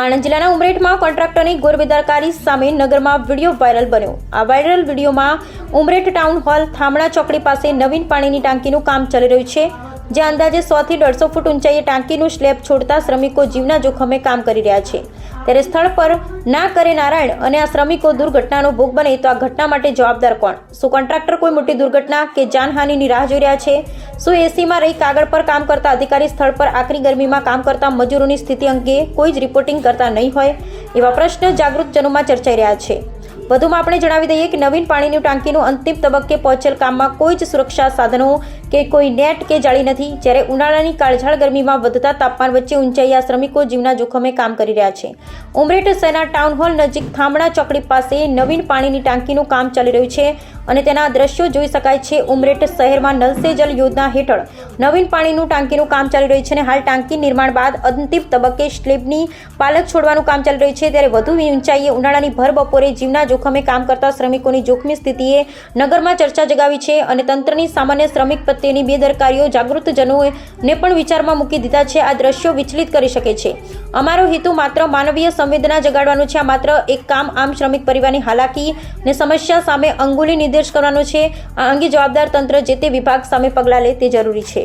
આણંદ જિલ્લાના ઉમરેઠમાં કોન્ટ્રાક્ટરની ગોરબેદરકારી સામે નગરમાં વીડિયો વાયરલ બન્યો. આ વાયરલ વિડીયોમાં ઉમરેઠ ટાઉન હોલ થામણા ચોકડી પાસે નવીન પાણીની ટાંકીનું કામ ચાલી રહ્યું છે. જ્યાં અંદાજે સોથી દોઢસો ફૂટ ઊંચાઈએ ટાંકીનું સ્લેબ છોડતા શ્રમિકો જીવના જોખમે કામ કરી રહ્યા છે. ત્યારે સ્થળ પર ના કરે નારાયણ અને આ શ્રમિકો દુર્ઘટનાનો ભોગ બને તો આ ઘટના માટે જવાબદાર કોણ? શું કોન્ટ્રાક્ટર કોઈ મોટી દુર્ઘટના કે જાનહાનિની રાહ જોઈ રહ્યા છે? શું એસીમાં રહી કાગળ પર કામ કરતા અધિકારી સ્થળ પર આકરી ગરમીમાં કામ કરતા મજૂરોની સ્થિતિ અંગે કોઈ જ રિપોર્ટિંગ કરતા નહીં હોય? એવા પ્રશ્ન જાગૃતજનોમાં ચર્ચાઈ રહ્યા છે. વધુમાં આપણે જણાવી દઈએ કે નવીન પાણીની ટાંકીનું અંતિમ તબક્કે પહોંચેલ કામમાં કોઈ જ સુરક્ષા સાધનો કે કોઈ નેટ કે જાળી નથી. જ્યારે ઉનાળાની કાળઝાળ ગરમીમાં વધતા તાપમાન વચ્ચે ઊંચાઈ શ્રમિકો જીવના જોખમે કામ કરી રહ્યા છે. ઉમરેઠ શહેરના ટાઉન હોલ નજીક થામણા ચોકડી પાસે નવીન પાણીની ટાંકીનું કામ ચાલી રહ્યું છે. અને તેના દ્રશ્યો જોઈ શકાય છે. ઉમરેઠ શહેરમાં નલ જલ યોજના હેઠળ નવીન પાણીનું ટાંકીનું કામ ચાલી રહ્યું છે અને હાલ ટાંકી નિર્માણ બાદ અંતિમ તબક્કે સ્લેબની પાલક છોડવાનું કામ ચાલી રહ્યું છે. ત્યારે વધુ ઊંચાઈએ ઉનાળાની ભર બપોરે જીવના જોખમે કામ કરતા શ્રમિકોની જોખમી સ્થિતિએ નગરમાં ચર્ચા જગાવી છે અને તંત્રની સામાન્ય શ્રમિક પ્રત્યેની બેદરકારીઓ જાગૃતજનોને પણ વિચારમાં મૂકી દીધા છે. આ દ્રશ્યો વિચલિત કરી શકે છે. અમારો હેતુ માત્ર માનવીય સંવેદના જગાડવાનો છે. આ માત્ર એક કામ આમ શ્રમિક પરિવારની હાલાકી ને સમસ્યા સામે અંગુલી નિર્દેશ કરવાનો છે. આ અંગે જવાબદાર તંત્ર જે તે વિભાગ સામે પગલાં લે તે જરૂરી છે.